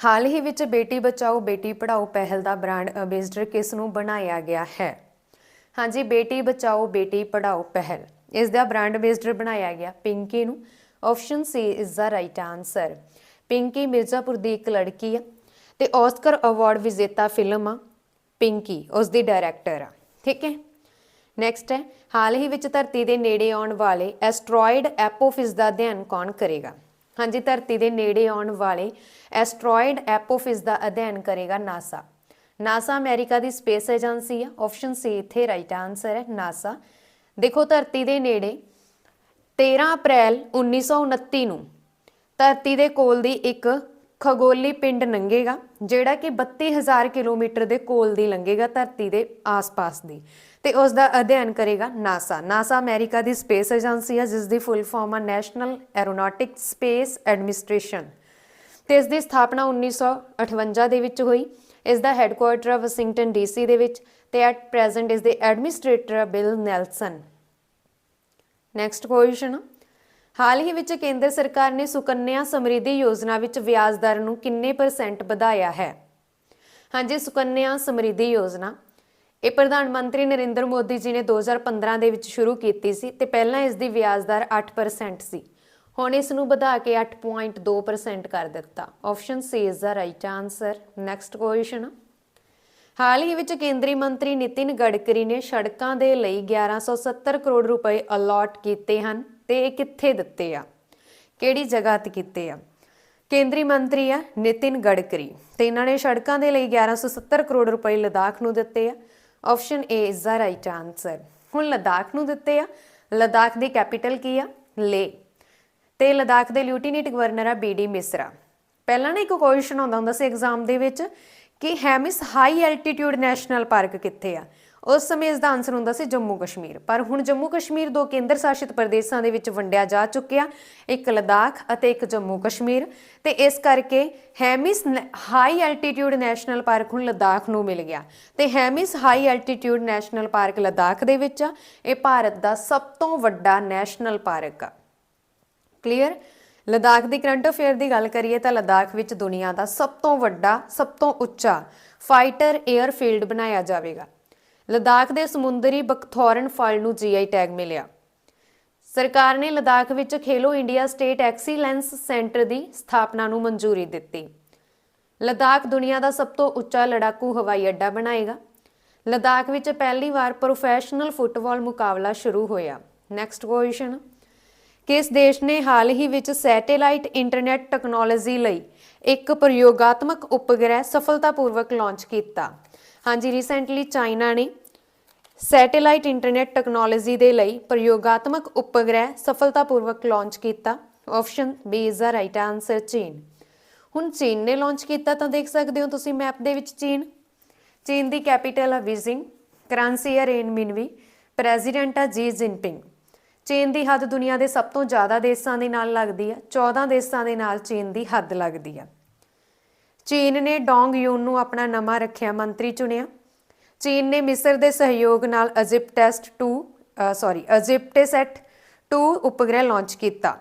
ਹਾਲ ਹੀ ਵਿੱਚ ਬੇਟੀ ਬਚਾਓ, ਬੇਟੀ ਪੜਾਓ ਪਹਿਲ ਦਾ ਬ੍ਰਾਂਡ ਅੰਬੈਸਡਰ ਕਿਸ ਨੂੰ ਬਣਾਇਆ ਗਿਆ ਹੈ? ਹਾਂਜੀ, ਬੇਟੀ ਬਚਾਓ, ਬੇਟੀ ਪੜ੍ਹਾਓ ਪਹਿਲ। ਇਸ ਦਾ ਬ੍ਰਾਂਡ ਅੰਬੈਸਡਰ ਬਣਾਇਆ ਗਿਆ। ਪਿੰਕੀ ਨੂੰ option C is the right answer Pinki Mirzapur ਦੀ ਇੱਕ ਲੜਕੀ ਆ ਤੇ ਆਸਕਰ ਅਵਾਰਡ ਵਿਜੇਤਾ ਫਿਲਮ ਆ ਪਿੰਕੀ ਉਸ ਦੀ ਡਾਇਰੈਕਟਰ ਆ। ਠੀਕ ਹੈ? ਨੈਕਸਟ ਹੈ, ਹਾਲ ਹੀ ਵਿੱਚ ਧਰਤੀ ਦੇ ਨੇੜੇ ਆਉਣ ਵਾਲੇ ਐਸਟਰੋਇਡ ਐਪੋਫਿਸ ਦਾ ਅਧਿਐਨ ਕੌਣ ਕਰੇਗਾ? ਹਾਂਜੀ, ਧਰਤੀ ਦੇ ਨੇੜੇ ਆਉਣ ਵਾਲੇ ਐਸਟਰੋਇਡ ਐਪੋਫਿਸ ਦਾ ਅਧਿਐਨ ਕਰੇਗਾ ਨਾਸਾ ਨਾਸਾ ਅਮਰੀਕਾ ਦੀ ਸਪੇਸ ਏਜੰਸੀ ਹੈ ਆਪਸ਼ਨ ਸੀ ਇੱਥੇ ਰਾਈਟ ਆਨਸਰ ਹੈ ਨਾਸਾ ਦੇਖੋ, ਧਰਤੀ ਦੇ ਨੇੜੇ 13 ਅਪ੍ਰੈਲ 1929 ਨੂੰ ਧਰਤੀ ਦੇ ਕੋਲ ਦੀ ਇੱਕ ਖਗੋਲੀ ਪਿੰਡ ਲੰਘੇਗਾ ਜਿਹੜਾ ਕਿ 32000 ਕਿਲੋਮੀਟਰ ਦੇ ਕੋਲ ਦੀ ਲੰਘੇਗਾ ਧਰਤੀ ਦੇ ਆਸ-ਪਾਸ ਦੀ। ਤੇ ਉਸ ਦਾ ਅਧਿਐਨ ਕਰੇਗਾ ਨਾਸਾ ਨਾਸਾ ਅਮਰੀਕਾ ਦੀ ਸਪੇਸ ਏਜੰਸੀ ਹੈ ਜਿਸ ਦੀ ਫੁੱਲ ਫਾਰਮ ਹੈ ਨੈਸ਼ਨਲ ਐਰੋਨੌਟਿਕ ਸਪੇਸ ਐਡਮਿਨਿਸਟ੍ਰੇਸ਼ਨ। ਤੇ ਇਸ ਦੀ ਸਥਾਪਨਾ 1958 ਦੇ ਵਿੱਚ ਹੋਈ। ਇਸ ਦਾ ਹੈੱਡਕੁਆਰਟਰ ਹੈ ਵਾਸ਼ਿੰਗਟਨ ਡੀਸੀ ਦੇ ਵਿੱਚ ਤੇ ਐਟ ਪ੍ਰੈਜ਼ੈਂਟ ਇਸ ਦੇ administrator Bill Nelson. Next question ਹਾਲ ਹੀ ਵਿੱਚ ਕੇਂਦਰ ਸਰਕਾਰ ਨੇ ਸੁਕੰਨਿਆ ਸਮਰਿੱਧੀ ਯੋਜਨਾ ਵਿੱਚ ਵਿਆਜ ਦਰ ਨੂੰ ਕਿੰਨੇ ਪਰਸੈਂਟ ਵਧਾਇਆ ਹੈ? ਹਾਂਜੀ, ਸੁਕੰਨਿਆ ਸਮਰਿੱਧੀ ਯੋਜਨਾ। ਇਹ ਪ੍ਰਧਾਨ ਮੰਤਰੀ ਨਰਿੰਦਰ ਮੋਦੀ ਜੀ ਨੇ 2015 ਦੇ ਵਿੱਚ ਸ਼ੁਰੂ ਕੀਤੀ ਸੀ ਤੇ ਪਹਿਲਾਂ ਇਸ ਦੀ ਵਿਆਜ ਦਰ 8% ਸੀ। ਹੁਣ ਇਸ ਨੂੰ ਵਧਾ ਕੇ 8.2% ਕਰ ਦਿੱਤਾ। Option C is the right answer next question ਹਾਲ ਹੀ ਵਿੱਚ ਕੇਂਦਰੀ ਮੰਤਰੀ ਨਿਤਿਨ ਗਡਕਰੀ ਨੇ ਸੜਕਾਂ ਦੇ ਲਈ 1170 ਕਰੋੜ ਰੁਪਏ ਅਲਾਟ ਕੀਤੇ ਹਨ। ਤੇ ਇਹ ਕਿੱਥੇ ਦਿੱਤੇ ਆ? ਕਿਹੜੀ ਜਗ੍ਹਾ ਤੇ ਕੀਤੇ ਆ? ਕੇਂਦਰੀ ਮੰਤਰੀ ਆ ਨਿਤਿਨ ਗਡਕਰੀ ਤੇ ਇਹਨਾਂ ਨੇ ਸੜਕਾਂ ਦੇ ਲਈ 1170 ਕਰੋੜ ਰੁਪਏ ਲਦਾਖ ਨੂੰ ਦਿੱਤੇ ਆ। Option A is the right answer ਹੁਣ ਲਦਾਖ ਨੂੰ ਦਿੱਤੇ ਆ। ਲਦਾਖ ਦੀ ਕੈਪੀਟਲ ਕੀ ਆ? ਲੇ ਤੇ ਲਦਾਖ ਦੇ ਲਿਊਟੀਨੇਟ ਗਵਰਨਰ ਆ ਬੀਡੀ ਮਿਸਰਾ। ਪਹਿਲਾਂ ਨਾ ਇੱਕ ਕੁਐਸਚਨ ਆਉਂਦਾ ਹੁੰਦਾ ਸੀ ਐਗਜ਼ਾਮ ਦੇ ਵਿੱਚ ਕਿ Hemis high altitude national park ਕਿੱਥੇ ਆ? ਉਸ ਸਮੇਂ ਇਸ ਦਾ ਆਨਸਰ ਹੁੰਦਾ ਸੀ ਜੰਮੂ ਕਸ਼ਮੀਰ। ਪਰ ਹੁਣ ਜੰਮੂ ਕਸ਼ਮੀਰ ਦੋ ਕੇਂਦਰ ਸ਼ਾਸਿਤ ਪ੍ਰਦੇਸ਼ਾਂ ਦੇ ਵਿੱਚ ਵੰਡਿਆ ਜਾ ਚੁੱਕਿਆ। ਇੱਕ ਲਦਾਖ ਅਤੇ ਇੱਕ ਜੰਮੂ ਕਸ਼ਮੀਰ। ਤੇ ਇਸ ਕਰਕੇ Hemis high altitude national park ਹੁਣ ਲਦਾਖ ਨੂੰ ਮਿਲ ਗਿਆ। ਤੇ Hemis high altitude national park Ladakh ਦੇ ਵਿੱਚ ਆ। ਇਹ ਭਾਰਤ ਦਾ ਸਭ ਤੋਂ ਵੱਡਾ ਨੈਸ਼ਨਲ ਪਾਰਕ ਆ। ਕਲੀਅਰ ਲਦਾਖ ਦੀ ਕਰੰਟ ਅਫੇਅਰ ਦੀ ਗੱਲ ਕਰੀਏ ਤਾਂ ਲਦਾਖ ਵਿੱਚ ਦੁਨੀਆ ਦਾ ਸਭ ਤੋਂ ਵੱਡਾ, ਸਭ ਤੋਂ ਉੱਚਾ ਫਾਈਟਰ 에ਅਰਫੀਲਡ ਬਣਾਇਆ ਜਾਵੇਗਾ। ਲਦਾਖ ਦੇ ਸਮੁੰਦਰੀ ਬਕਥੌਰਨ ਫਲ ਨੂੰ ਜੀਆਈ ਟੈਗ ਮਿਲਿਆ। ਸਰਕਾਰ ਨੇ ਲਦਾਖ ਵਿੱਚ Khelo India state excellence centre ਦੀ ਸਥਾਪਨਾ ਨੂੰ ਮਨਜ਼ੂਰੀ ਦਿੱਤੀ। ਲਦਾਖ ਦੁਨੀਆ ਦਾ ਸਭ ਤੋਂ ਉੱਚਾ ਲੜਾਕੂ ਹਵਾਈ ਅੱਡਾ ਬਣਾਏਗਾ। ਲਦਾਖ ਵਿੱਚ ਪਹਿਲੀ ਵਾਰ ਪ੍ਰੋਫੈਸ਼ਨਲ ਫੁੱਟਬਾਲ ਮੁਕਾਬਲਾ ਸ਼ੁਰੂ ਹੋਇਆ। ਨੈਕਸਟ ਕੁਐਸਚਨ ਕਿਸ ਦੇਸ਼ ਨੇ ਹਾਲ ਹੀ ਵਿੱਚ ਸੈਟੇਲਾਈਟ ਇੰਟਰਨੈਟ ਟੈਕਨੋਲੋਜੀ ਲਈ ਇੱਕ ਪ੍ਰਯੋਗਾਤਮਕ ਉਪਗ੍ਰਹਿ ਸਫਲਤਾਪੂਰਵਕ ਲਾਂਚ ਕੀਤਾ? ਹਾਂਜੀ ਰੀਸੈਂਟਲੀ ਚਾਈਨਾ ਨੇ ਸੈਟੇਲਾਈਟ ਇੰਟਰਨੈਟ ਟੈਕਨੋਲੋਜੀ ਦੇ ਲਈ ਪ੍ਰਯੋਗਾਤਮਕ ਉਪਗ੍ਰਹਿ ਸਫਲਤਾਪੂਰਵਕ ਲਾਂਚ ਕੀਤਾ। Option B is the right answer Chin. ਹੁਣ ਚੀਨ ਨੇ ਲਾਂਚ ਕੀਤਾ ਤਾਂ ਦੇਖ ਸਕਦੇ ਹੋ ਤੁਸੀਂ ਮੈਪ ਦੇ ਵਿੱਚ ਚੀਨ। ਚੀਨ ਦੀ ਕੈਪੀਟਲ ਹੈ ਬੀਜਿੰਗ ਕਰੰਸੀ ਹੈ ਰੇਨ ਮਿਨਵੀ ਪ੍ਰੈਜ਼ੀਡੈਂਟ ਹੈ ਜੀ ਜਿਨਪਿੰਗ ਚੀਨ ਦੀ ਹੱਦ ਦੁਨੀਆ ਦੇ ਸਭ ਤੋਂ ਜ਼ਿਆਦਾ ਦੇਸ਼ਾਂ ਦੇ ਨਾਲ ਲੱਗਦੀ ਹੈ 14 ਦੇਸ਼ਾਂ ਦੇ ਨਾਲ ਚੀਨ ਦੀ ਹੱਦ ਲੱਗਦੀ ਹੈ ਚੀਨ ਨੇ ਡੋਂਗ ਯੂਨ ਨੂੰ ਆਪਣਾ ਨਵਾਂ ਰੱਖਿਆ ਮੰਤਰੀ ਚੁਣਿਆ। ਚੀਨ ਨੇ ਮਿਸਰ ਦੇ ਸਹਿਯੋਗ ਨਾਲ ਇਜਿਪਟੈਸਟ 2 ਸੌਰੀ ਅਜਿਪਟੇਸੈਟ 2 ਉਪਗ੍ਰਹਿ ਲਾਂਚ ਕੀਤਾ।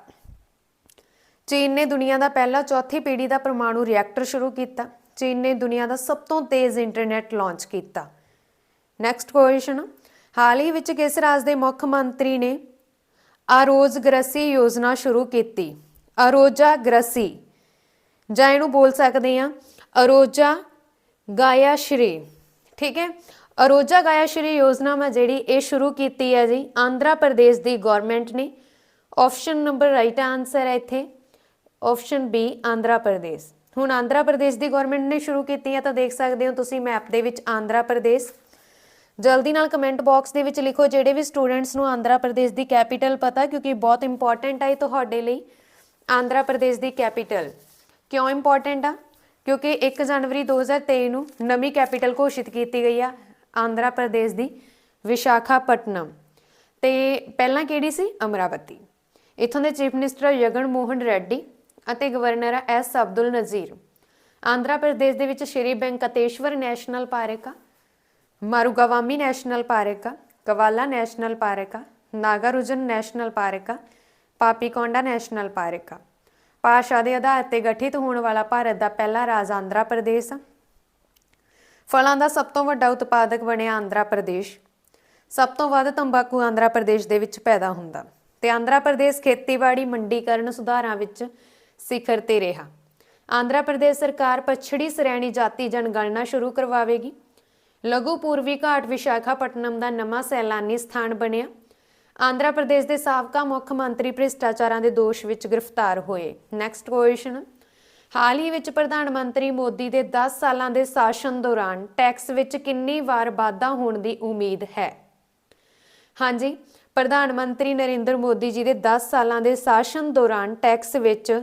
ਚੀਨ ਨੇ ਦੁਨੀਆ ਦਾ ਪਹਿਲਾ ਚੌਥੀ ਪੀੜ੍ਹੀ ਦਾ ਪਰਮਾਣੂ ਰਿਐਕਟਰ ਸ਼ੁਰੂ ਕੀਤਾ। ਚੀਨ ਨੇ ਦੁਨੀਆ ਦਾ ਸਭ ਤੋਂ ਤੇਜ਼ ਇੰਟਰਨੈਟ ਲਾਂਚ ਕੀਤਾ। ਨੈਕਸਟ ਕੁਐਸਚਨ ਹਾਲ ਹੀ ਵਿੱਚ ਕਿਸ ਰਾਜ ਦੇ ਮੁੱਖ ਮੰਤਰੀ ਨੇ ਆਰੋਜ਼ਗ੍ਰਸੀ ਯੋਜਨਾ ਸ਼ੁਰੂ ਕੀਤੀ? ਅਰੋਜਾ ਗ੍ਰਸੀ ਜਾਂ ਇਹਨੂੰ ਬੋਲ ਸਕਦੇ ਆ ਅਰੋਜਾ ਗਾਇਆ ਸ਼੍ਰੀ। ਠੀਕ ਹੈ? ਅਰੋਜਾ ਗਾਇਆ ਸ਼੍ਰੀ ਯੋਜਨਾ ਮੈਂ ਜਿਹੜੀ ਇਹ ਸ਼ੁਰੂ ਕੀਤੀ ਹੈ ਜੀ, ਆਂਧਰਾ ਪ੍ਰਦੇਸ਼ ਦੀ ਗਵਰਨਮੈਂਟ ਨੇ। ਆਪਸ਼ਨ ਨੰਬਰ ਰਾਈਟ ਆਨਸਰ ਹੈ ਇੱਥੇ। Option B Andhra Pradesh. ਹੁਣ ਆਂਧਰਾ ਪ੍ਰਦੇਸ਼ ਦੀ ਗਵਰਨਮੈਂਟ ਨੇ ਸ਼ੁਰੂ ਕੀਤੀ ਹੈ ਤਾਂ ਦੇਖ ਸਕਦੇ ਹੋ ਤੁਸੀਂ ਮੈਪ ਦੇ ਵਿੱਚ ਆਂਧਰਾ ਪ੍ਰਦੇਸ਼। ਜਲਦੀ ਨਾਲ ਕਮੈਂਟ ਬਾਕਸ ਦੇ ਵਿੱਚ ਲਿਖੋ ਜਿਹੜੇ ਵੀ ਸਟੂਡੈਂਟਸ ਨੂੰ ਆਂਧਰਾ ਪ੍ਰਦੇਸ਼ ਦੀ ਕੈਪੀਟਲ ਪਤਾ, ਕਿਉਂਕਿ ਬਹੁਤ ਇੰਪੋਰਟੈਂਟ ਹੈ ਤੁਹਾਡੇ ਲਈ। ਆਂਧਰਾ ਪ੍ਰਦੇਸ਼ ਦੀ ਕੈਪੀਟਲ ਕਿਉਂ ਇੰਪੋਰਟੈਂਟ ਆ? ਕਿਉਂਕਿ 1 ਜਨਵਰੀ 2023 ਨੂੰ ਨਵੀਂ ਕੈਪੀਟਲ ਘੋਸ਼ਿਤ ਕੀਤੀ ਗਈ ਆ ਆਂਧਰਾ ਪ੍ਰਦੇਸ਼ ਦੀ ਵਿਸ਼ਾਖਾਪਟਨਮ। ਤੇ ਪਹਿਲਾਂ ਕਿਹੜੀ ਸੀ? ਅਮਰਾਵਤੀ। ਇਥੋਂ ਦੇ ਚੀਫ ਮਿਨਿਸਟਰ ਜਗਨ ਮੋਹਨ ਰੈੱਡੀ ਅਤੇ ਗਵਰਨਰ ਆ ਐਸ ਅਬਦੁਲ ਨਜ਼ੀਰ। ਆਂਧਰਾ ਪ੍ਰਦੇਸ਼ ਦੇ ਵਿੱਚ ਸ਼੍ਰੀ ਬੈਂਕਤੇਸ਼ਵਰ ਨੈਸ਼ਨਲ ਪਾਰਕ ਆ, ਮਾਰੂਗਾਵਾਮੀ ਨੈਸ਼ਨਲ ਪਾਰਕ ਆ, ਕਵਾਲਾ ਨੈਸ਼ਨਲ ਪਾਰਕ ਆ, ਨਾਗਾਰੁਜਨ ਨੈਸ਼ਨਲ ਪਾਰਕ ਆ, ਪਾਪੀਕੋਂਡਾ ਨੈਸ਼ਨਲ ਪਾਰਕ ਆ। ਭਾਸ਼ਾ ਦੇ ਆਧਾਰ ਤੇ ਗਠਿਤ ਹੋਣ ਵਾਲਾ ਭਾਰਤ ਦਾ ਪਹਿਲਾ ਰਾਜ ਆਂਧਰਾ ਪ੍ਰਦੇਸ਼। ਫਲਾਂ ਦਾ ਸਭ ਤੋਂ ਵੱਡਾ ਉਤਪਾਦਕ ਬਣਿਆ ਆਂਧਰਾ ਪ੍ਰਦੇਸ਼। ਸਭ ਤੋਂ ਵੱਧ ਤੰਬਾਕੂ ਆਂਧਰਾ ਪ੍ਰਦੇਸ਼ ਦੇ ਵਿੱਚ ਪੈਦਾ ਹੁੰਦਾ। ਤੇ ਆਂਧਰਾ ਪ੍ਰਦੇਸ਼ ਖੇਤੀਬਾੜੀ ਮੰਡੀਕਰਨ ਸੁਧਾਰਾਂ ਵਿੱਚ ਸਿਖਰ ਤੇ ਰਿਹਾ। ਆਂਧਰਾ ਪ੍ਰਦੇਸ਼ ਸਰਕਾਰ ਪਛੜੀ ਸ਼੍ਰੇਣੀ ਜਾਤੀ ਜਨਗਣਨਾ ਸ਼ੁਰੂ ਕਰਵਾਵੇਗੀ। ਲਘੂ ਪੂਰਵੀ ਘਾਟ ਵਿਸ਼ਾਖਾਪਟਨਮ ਦਾ ਨਵਾਂ ਸੈਲਾਨੀ ਸਥਾਨ ਬਣਿਆ। ਆਂਧਰਾ ਪ੍ਰਦੇਸ਼ ਦੇ ਸਾਬਕਾ ਮੁੱਖ ਮੰਤਰੀ ਭ੍ਰਿਸ਼ਟਾਚਾਰਾਂ ਦੇ ਦੋਸ਼ ਵਿੱਚ ਗ੍ਰਿਫਤਾਰ ਹੋਏ। ਨੈਕਸਟ ਕੁਐਸਚਨ ਹਾਲ ਹੀ ਵਿੱਚ ਪ੍ਰਧਾਨ ਮੰਤਰੀ ਮੋਦੀ ਦੇ 10 ਸਾਲਾਂ ਦੇ ਸ਼ਾਸਨ ਦੌਰਾਨ ਟੈਕਸ ਵਿੱਚ ਕਿੰਨੀ ਵਾਰ ਵਾਧਾ ਹੋਣ ਦੀ ਉਮੀਦ ਹੈ? ਹਾਂਜੀ, ਪ੍ਰਧਾਨ ਮੰਤਰੀ ਨਰਿੰਦਰ ਮੋਦੀ ਜੀ ਦੇ 10 ਸਾਲਾਂ ਦੇ ਸ਼ਾਸਨ ਦੌਰਾਨ ਟੈਕਸ ਵਿੱਚ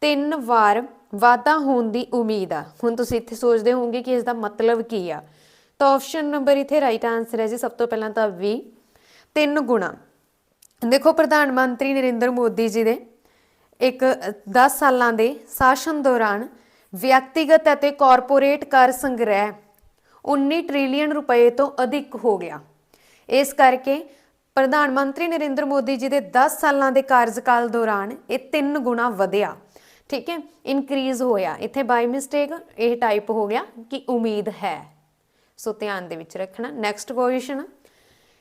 ਤਿੰਨ ਵਾਰ ਵਾਧਾ ਹੋਣ ਦੀ ਉਮੀਦ ਆ। ਹੁਣ ਤੁਸੀਂ ਇੱਥੇ ਸੋਚਦੇ ਹੋਵੋਗੇ ਕਿ ਇਸ ਦਾ ਮਤਲਬ ਕੀ ਆ? ਤਾਂ ਆਪਸ਼ਨ ਨੰਬਰ ਇੱਥੇ ਰਾਈਟ ਆਨਸਰ ਹੈ ਜੀ। ਸਭ ਤੋਂ ਪਹਿਲਾਂ ਤਾਂ ਵੀ ਤਿੰਨ ਗੁਣਾ। ਦੇਖੋ, ਪ੍ਰਧਾਨ ਮੰਤਰੀ ਨਰਿੰਦਰ ਮੋਦੀ ਜੀ ਦੇ ਇੱਕ 10 ਸਾਲਾਂ ਦੇ ਸ਼ਾਸਨ ਦੌਰਾਨ ਵਿਅਕਤੀਗਤ ਅਤੇ ਕਾਰਪੋਰੇਟ ਕਰ ਸੰਗ੍ਰਹਿ 19 ਟ੍ਰਿਲੀਅਨ ਰੁਪਏ ਤੋਂ ਅਧਿਕ ਹੋ ਗਿਆ। ਇਸ ਕਰਕੇ ਪ੍ਰਧਾਨ ਮੰਤਰੀ ਨਰਿੰਦਰ ਮੋਦੀ ਜੀ ਦੇ 10 ਸਾਲਾਂ ਦੇ ਕਾਰਜਕਾਲ ਦੌਰਾਨ ਇਹ ਤਿੰਨ ਗੁਣਾ ਵਧਿਆ। ਠੀਕ ਹੈ ਇਨਕਰੀਜ਼ ਹੋਇਆ। ਇੱਥੇ ਬਾਈ ਮਿਸਟੇਕ ਇਹ ਟਾਈਪ ਹੋ ਗਿਆ ਕਿ ਉਮੀਦ ਹੈ। ਸੋ ਧਿਆਨ ਦੇ ਵਿੱਚ ਰੱਖਣਾ। ਨੈਕਸਟ ਕੁਐਸਚਨ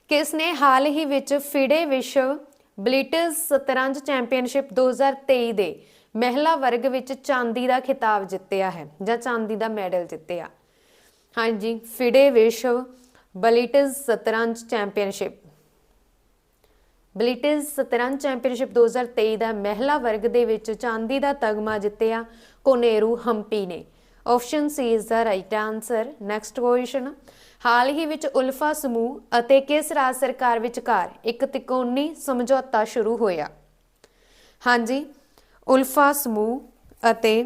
ਕਿਸ ਨੇ ਹਾਲ ਹੀ ਵਿੱਚ ਫਿਡੇ ਵਿਸ਼ਵ ਬਲਿਟਜ਼ ਸ਼ਤਰੰਜ ਚੈਂਪੀਅਨਸ਼ਿਪ 2023 ਦੇ ਮਹਿਲਾ ਵਰਗ ਵਿੱਚ ਚਾਂਦੀ ਦਾ ਖਿਤਾਬ ਜਿੱਤਿਆ ਹੈ ਜਾਂ ਚਾਂਦੀ ਦਾ ਮੈਡਲ ਜਿੱਤਿਆ? ਹਾਂਜੀ, ਫਿਡੇ ਵਿਸ਼ਵ ਬਲਿਟਜ਼ ਸ਼ਤਰੰਜ ਚੈਂਪੀਅਨਸ਼ਿਪ। ਬਲਿਟਜ਼ ਸ਼ਤਰੰਜ ਚੈਂਪੀਅਨਸ਼ਿਪ 2023 ਦਾ ਮਹਿਲਾ ਵਰਗ ਦੇ ਵਿੱਚ ਚਾਂਦੀ ਦਾ ਤਗਮਾ ਜਿੱਤਿਆ ਕੋਨੇਰੂ ਹੰਪੀ ਨੇ। Option C is the right answer. Next question. ਹਾਲ ਹੀ ਵਿੱਚ ਉਲਫਾ ਸਮੂਹ ਅਤੇ ਕਿਸ ਰਾਜ ਸਰਕਾਰ ਵਿਚਕਾਰ ਇੱਕ ਤਿਕੋਣੀ ਸਮਝੌਤਾ ਸ਼ੁਰੂ ਹੋਇਆ। ਹਾਂਜੀ, ਉਲਫਾ ਸਮੂਹ ਅਤੇ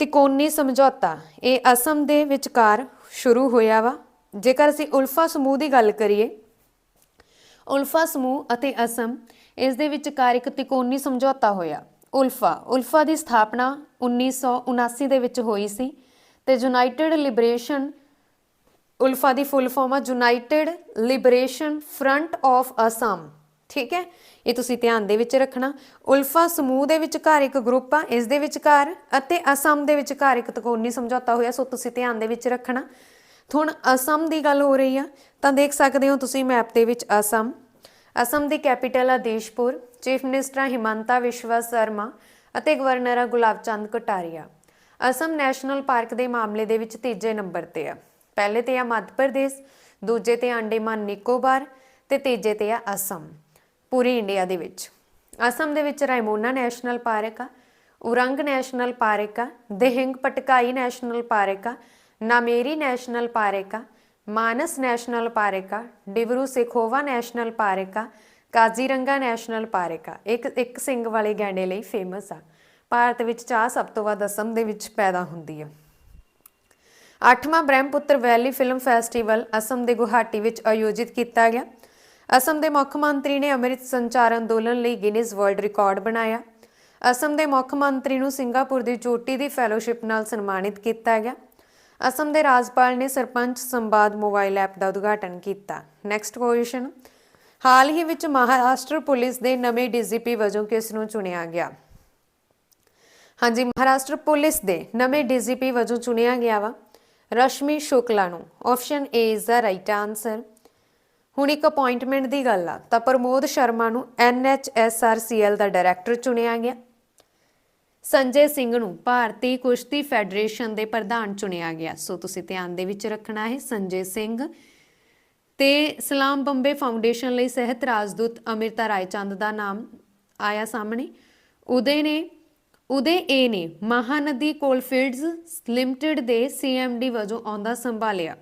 ਤਿਕੋਣੀ ਸਮਝੌਤਾ ਇਹ ਅਸਮ ਦੇ ਵਿਚਕਾਰ ਸ਼ੁਰੂ ਹੋਇਆ ਵਾ। ਜੇਕਰ ਅਸੀਂ ਉਲਫਾ ਸਮੂਹ ਦੀ ਗੱਲ ਕਰੀਏ, ਉਲਫਾ ਸਮੂਹ ਅਤੇ ਅਸਮ ਇਸ ਦੇ ਵਿਚਕਾਰ ਇੱਕ ਤਿਕੋਣੀ ਸਮਝੌਤਾ ਹੋਇਆ। ਉਲਫਾ ਉਲਫਾ ਦੀ ਸਥਾਪਨਾ 1979 ਦੇ ਵਿੱਚ ਹੋਈ ਸੀ ਤੇ ਯੂਨਾਈਟਿਡ ਲਿਬਰੇਸ਼ਨ ਉਲਫਾ ਦੀ ਫੁੱਲ ਫਾਰਮ ਆ, United Liberation Front of Assam. ਠੀਕ ਹੈ? ਇਹ ਤੁਸੀਂ ਧਿਆਨ ਦੇ ਵਿੱਚ ਰੱਖਣਾ। ਉਲਫਾ ਸਮੂਹ ਦੇ ਵਿਚਕਾਰ ਇੱਕ ਗਰੁੱਪ ਆ, ਇਸ ਦੇ ਵਿਚਕਾਰ ਅਤੇ ਅਸਮ ਦੇ ਵਿਚਕਾਰ ਇੱਕ ਤਕੋਨੀ ਸਮਝੌਤਾ ਹੋਇਆ, ਸੋ ਤੁਸੀਂ ਧਿਆਨ ਦੇ ਵਿੱਚ ਰੱਖਣਾ। ਹੁਣ ਅਸਮ ਦੀ ਗੱਲ ਹੋ ਰਹੀ ਆ, ਤਾਂ ਦੇਖ ਸਕਦੇ ਹੋ ਤੁਸੀਂ ਮੈਪ ਦੇ ਵਿੱਚ ਅਸਮ। ਅਸਮ ਦੀ ਕੈਪੀਟਲ ਆ ਦੇਸ਼ਪੁਰ, ਚੀਫ ਮਿਨਿਸਟਰ ਹਿਮੰਤਾ ਵਿਸ਼ਵਾ ਸ਼ਰਮਾ ਅਤੇ ਗਵਰਨਰ ਆ ਗੁਲਾਬ ਚੰਦ ਕਟਾਰੀਆ। ਅਸਮ ਨੈਸ਼ਨਲ ਪਾਰਕ ਦੇ ਮਾਮਲੇ ਦੇ ਵਿੱਚ ਤੀਜੇ ਨੰਬਰ ਤੇ ਆ। ਪਹਿਲੇ ਤੇ ਆ ਮੱਧ ਪ੍ਰਦੇਸ਼, ਦੂਜੇ ਤੇ ਆਂਡੇਮਾਨ ਨਿਕੋਬਾਰ ਤੇ ਤੀਜੇ ਤੇ ਆ ਅਸਮ, ਪੂਰੀ ਇੰਡੀਆ ਦੇ ਵਿੱਚ। ਅਸਮ ਦੇ ਵਿੱਚ ਰਾਇਮੋਨਾ ਨੈਸ਼ਨਲ ਪਾਰਕ ਆ, ਉਰੰਗ ਨੈਸ਼ਨਲ ਪਾਰਕ ਆ, ਦੇਹਿੰਗ ਪਟਕਾਈ ਨੈਸ਼ਨਲ ਪਾਰਕ ਆ, ਨਾਮੇਰੀ ਨੈਸ਼ਨਲ ਪਾਰਕ ਆ, ਮਾਨਸ ਨੈਸ਼ਨਲ ਪਾਰਕ ਆ ਡਿਬਰੂ ਸੇਖੋਵਾ ਨੈਸ਼ਨਲ ਪਾਰਕ ਆ, ਕਾਜ਼ੀਰੰਗਾ ਨੈਸ਼ਨਲ ਪਾਰਕ ਆ। ਇੱਕ ਇੱਕ ਸਿੰਘ ਵਾਲੇ ਗੈਂਡੇ ਲਈ ਫੇਮਸ ਆ। ਭਾਰਤ ਵਿੱਚ ਚਾਹ ਸਭ ਤੋਂ ਵੱਧ ਅਸਮ ਦੇ ਵਿੱਚ ਪੈਦਾ ਹੁੰਦੀ ਆ। 8ਵਾਂ Brahmaputra valley film festival Assam ਦੇ ਗੁਹਾਟੀ ਵਿੱਚ ਆਯੋਜਿਤ ਕੀਤਾ ਗਿਆ। ਅਸਮ ਦੇ ਮੁੱਖ ਮੰਤਰੀ ਨੇ ਅੰਮ੍ਰਿਤ ਸੰਚਾਰ ਅੰਦੋਲਨ ਲਈ ਗਿਨੀਜ਼ ਵਰਲਡ ਰਿਕਾਰਡ ਬਣਾਇਆ। ਅਸਮ ਦੇ ਮੁੱਖ ਮੰਤਰੀ ਨੂੰ ਸਿੰਗਾਪੁਰ ਦੀ ਚੋਟੀ ਦੀ ਫੈਲੋਸ਼ਿਪ ਨਾਲ ਸਨਮਾਨਿਤ ਕੀਤਾ ਗਿਆ। ਅਸਮ ਦੇ ਰਾਜਪਾਲ ਨੇ ਸਰਪੰਚ ਸੰਵਾਦ ਮੋਬਾਈਲ ਐਪ ਦਾ ਉਦਘਾਟਨ ਕੀਤਾ। ਨੈਕਸਟ ਕੁਐਸਚਨ ਹਾਲ ਹੀ ਵਿੱਚ ਮਹਾਰਾਸ਼ਟਰ ਪੁਲਿਸ ਦੇ ਨਵੇਂ ਡੀਜੀਪੀ ਵਜੋਂ ਕਿਸ ਨੂੰ ਚੁਣਿਆ ਗਿਆ? ਹਾਂਜੀ, ਮਹਾਰਾਸ਼ਟਰ ਪੁਲਿਸ ਦੇ ਨਵੇਂ ਡੀਜੀਪੀ ਵਜੋਂ ਚੁਣਿਆ ਗਿਆ ਵਾ। ਰਸ਼ਮੀ ਸ਼ੁਕਲਾ ਨੂੰ option A is the right answer ਹੁਣ ਇੱਕ ਅਪਾਇੰਟਮੈਂਟ ਦੀ ਗੱਲ ਆ, ਤਾਂ ਪ੍ਰਮੋਦ ਸ਼ਰਮਾ ਨੂੰ ਐਨਐਚਐਸਆਰਸੀਐਲ ਦਾ ਡਾਇਰੈਕਟਰ ਚੁਣਿਆ ਗਿਆ। ਸੰਜੇ ਸਿੰਘ ਨੂੰ ਭਾਰਤੀ ਕੁਸ਼ਤੀ ਫੈਡਰੇਸ਼ਨ ਦੇ ਪ੍ਰਧਾਨ ਚੁਣਿਆ ਗਿਆ। ਸੋ ਤੁਸੀਂ ਧਿਆਨ ਦੇ ਵਿੱਚ ਰੱਖਣਾ ਹੈ ਸੰਜੇ ਸਿੰਘ। ਤੇ ਸਲਾਮ ਬੰਬੇ ਫਾਊਂਡੇਸ਼ਨ ਲਈ ਸਿਹਤ ਰਾਜਦੂਤ ਅਮ੍ਰਿਤਾ ਰਾਏਚੰਦ ਦਾ ਨਾਮ ਆਇਆ ਸਾਹਮਣੇ। ਉਹਦੇ ਨੇ ਉਦੇ ਏ ਨੇ, ਮਹਾਨਦੀ ਕੋਲਫੀਲਡਸ ਲਿਮਟਿਡ ਦੇ ਸੀਐਮਡੀ ਵਜੋਂ ਆਉਂਦਾ ਸੰਭਾਲਿਆ।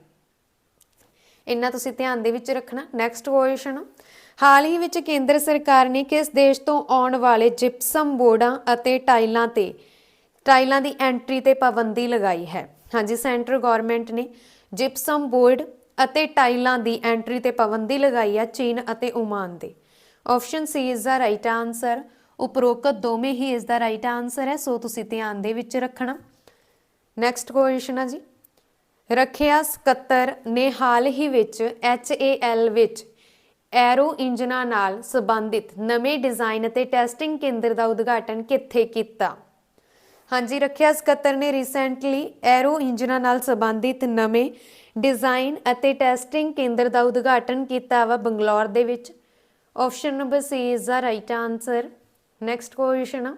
ਇੰਨਾ ਤੁਸੀਂ ਧਿਆਨ ਦੇ ਵਿੱਚ ਰੱਖਣਾ। ਨੈਕਸਟ ਕੁਐਸਚਨ ਹਾਲ ਹੀ ਵਿੱਚ ਕੇਂਦਰ ਸਰਕਾਰ ਨੇ ਕਿਸ ਦੇਸ਼ ਤੋਂ ਆਉਣ ਵਾਲੇ ਜਿਪਸਮ ਬੋਰਡਾਂ ਅਤੇ ਟਾਈਲਾਂ ਤੇ, ਟਾਈਲਾਂ ਦੀ ਐਂਟਰੀ ਤੇ ਪਾਬੰਦੀ ਲਗਾਈ ਹੈ? ਹਾਂਜੀ, ਸੈਂਟਰ ਗਵਰਨਮੈਂਟ ਨੇ ਜਿਪਸਮ ਬੋਰਡ ਅਤੇ ਟਾਈਲਾਂ ਦੀ ਐਂਟਰੀ ਤੇ ਪਾਬੰਦੀ ਲਗਾਈ ਹੈ ਚੀਨ ਅਤੇ ਓਮਾਨ ਦੇ option C is the right answer ਉਪਰੋਕਤ ਦੋਵੇਂ ਹੀ ਇਸ ਦਾ ਰਾਈਟ ਆਨਸਰ ਹੈ, ਸੋ ਤੁਸੀਂ ਧਿਆਨ ਦੇ ਵਿੱਚ ਰੱਖਣਾ। ਨੈਕਸਟ ਕੁਐਸਚਨ ਹੈ ਜੀ। ਰੱਖਿਆ ਸਕੱਤਰ ਨੇ ਹਾਲ ਹੀ ਵਿੱਚ HAL ਵਿੱਚ ਐਰੋ ਇੰਜਨਾਂ ਨਾਲ ਸੰਬੰਧਿਤ ਨਵੇਂ ਡਿਜ਼ਾਈਨ ਅਤੇ ਟੈਸਟਿੰਗ ਕੇਂਦਰ ਦਾ ਉਦਘਾਟਨ ਕਿੱਥੇ ਕੀਤਾ? ਹਾਂਜੀ, ਰੱਖਿਆ ਸਕੱਤਰ ਨੇ ਰੀਸੈਂਟਲੀ ਐਰੋ ਇੰਜਨਾਂ ਨਾਲ ਸੰਬੰਧਿਤ ਨਵੇਂ ਡਿਜ਼ਾਈਨ ਅਤੇ ਟੈਸਟਿੰਗ ਕੇਂਦਰ ਦਾ ਉਦਘਾਟਨ ਕੀਤਾ ਵਾ ਬੰਗਲੌਰ ਦੇ ਵਿੱਚ। Option number C is the right answer next question ਆ।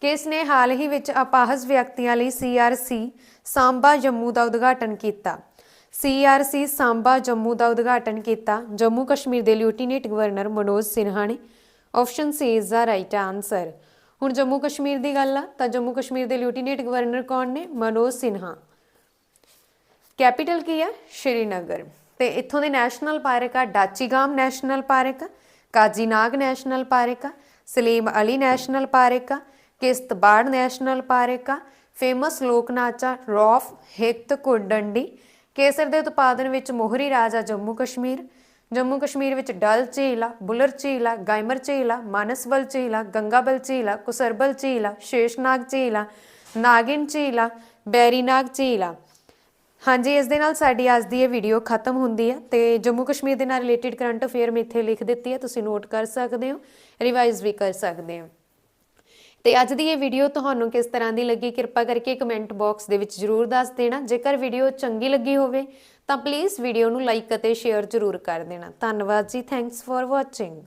ਕਿਸ ਨੇ ਹਾਲ ਹੀ ਵਿੱਚ ਅਪਾਹਜ ਵਿਅਕਤੀਆਂ ਲਈ ਸੀਆਰਸੀ ਸਾਂਬਾ ਜੰਮੂ ਦਾ ਉਦਘਾਟਨ ਕੀਤਾ? ਸੀਆਰਸੀ ਸਾਂਬਾ ਜੰਮੂ ਦਾ ਉਦਘਾਟਨ ਕੀਤਾ। ਜੰਮੂ ਕਸ਼ਮੀਰ ਦੇ ਲੈਫਟੀਨੈਂਟ ਗਵਰਨਰ ਮਨੋਜ ਸਿਨਹਾ ਨੇ। Option C is the right answer ਹੁਣ ਜੰਮੂ ਕਸ਼ਮੀਰ ਦੀ ਗੱਲ ਆ, ਤਾਂ ਜੰਮੂ ਕਸ਼ਮੀਰ ਦੇ ਲੈਫਟੀਨੈਂਟ ਗਵਰਨਰ ਕੌਣ ਨੇ? ਮਨੋਜ ਸਿਨਹਾ। ਕੈਪੀਟਲ ਕੀ ਹੈ ਸ਼੍ਰੀਨਗਰ। ਤੇ ਇੱਥੋਂ ਦੇ ਨੈਸ਼ਨਲ ਪਾਰਕ ਆ, Dachigam national park Kazinag national park Salim Ali national park ਆ ਕਿਸ਼ਤਬਾੜ ਨੈਸ਼ਨਲ ਪਾਰਕ ਆ, ਫੇਮਸ ਲੋਕ ਨਾਚ ਆ, ਰੌਫ ਹਿੱਤ ਕੁੰਡੰਡੀ, ਕੇਸਰ ਦੇ ਉਤਪਾਦਨ ਵਿੱਚ ਮੋਹਰੀ ਰਾਜਾ ਜੰਮੂ ਕਸ਼ਮੀਰ ਜੰਮੂ ਕਸ਼ਮੀਰ ਵਿੱਚ ਡਲ ਝੀਲ ਆ, ਬੁਲਰ ਝੀਲ ਆ, ਗਾਇਮਰ ਝੀਲ ਆ ਮਾਨਸਬਲ ਝੀਲ ਆ, ਗੰਗਾਬਲ ਝੀਲ ਆ, ਕੁਸਰਬਲ ਝੀਲ ਆ, ਸ਼ੇਸ਼ਨਾਗ ਝੀਲ ਆ, ਨਾਗਿਨ ਝੀਲ ਆ, ਬੈਰੀਨਾਗ ਝੀਲ ਆ। ਹਾਂਜੀ, ਇਸ ਦੇ ਨਾਲ ਸਾਡੀ ਅੱਜ ਦੀ ਇਹ ਵੀਡੀਓ ਖਤਮ ਹੁੰਦੀ ਹੈ ਤੇ ਜੰਮੂ ਕਸ਼ਮੀਰ ਦੇ ਨਾਲ ਰਿਲੇਟਡ ਕਰੰਟ ਅਫੇਅਰ ਮੈਂ ਇੱਥੇ ਲਿਖ ਦਿੱਤੀ ਹੈ, ਤੁਸੀਂ ਨੋਟ ਕਰ ਸਕਦੇ ਹੋ ਰਿਵਾਈਜ਼ ਵੀ ਕਰ ਸਕਦੇ ਹੋ। ਤੇ ਅੱਜ ਦੀ ਇਹ ਵੀਡੀਓ ਤੁਹਾਨੂੰ ਕਿਸ ਤਰ੍ਹਾਂ ਦੀ ਲੱਗੀ, ਕਿਰਪਾ ਕਰਕੇ ਕਮੈਂਟ ਬਾਕਸ ਦੇ ਵਿੱਚ ਜਰੂਰ ਦੱਸ ਦੇਣਾ। ਜੇਕਰ ਵੀਡੀਓ ਚੰਗੀ ਲੱਗੀ ਹੋਵੇ, ਤਾਂ ਪਲੀਜ਼ ਵੀਡੀਓ ਨੂੰ ਲਾਈਕ ਅਤੇ ਸ਼ੇਅਰ ਜਰੂਰ ਕਰ ਦੇਣਾ। ਧੰਨਵਾਦ ਜੀ ਥੈਂਕਸ ਫॉर ਵਾਚਿੰਗ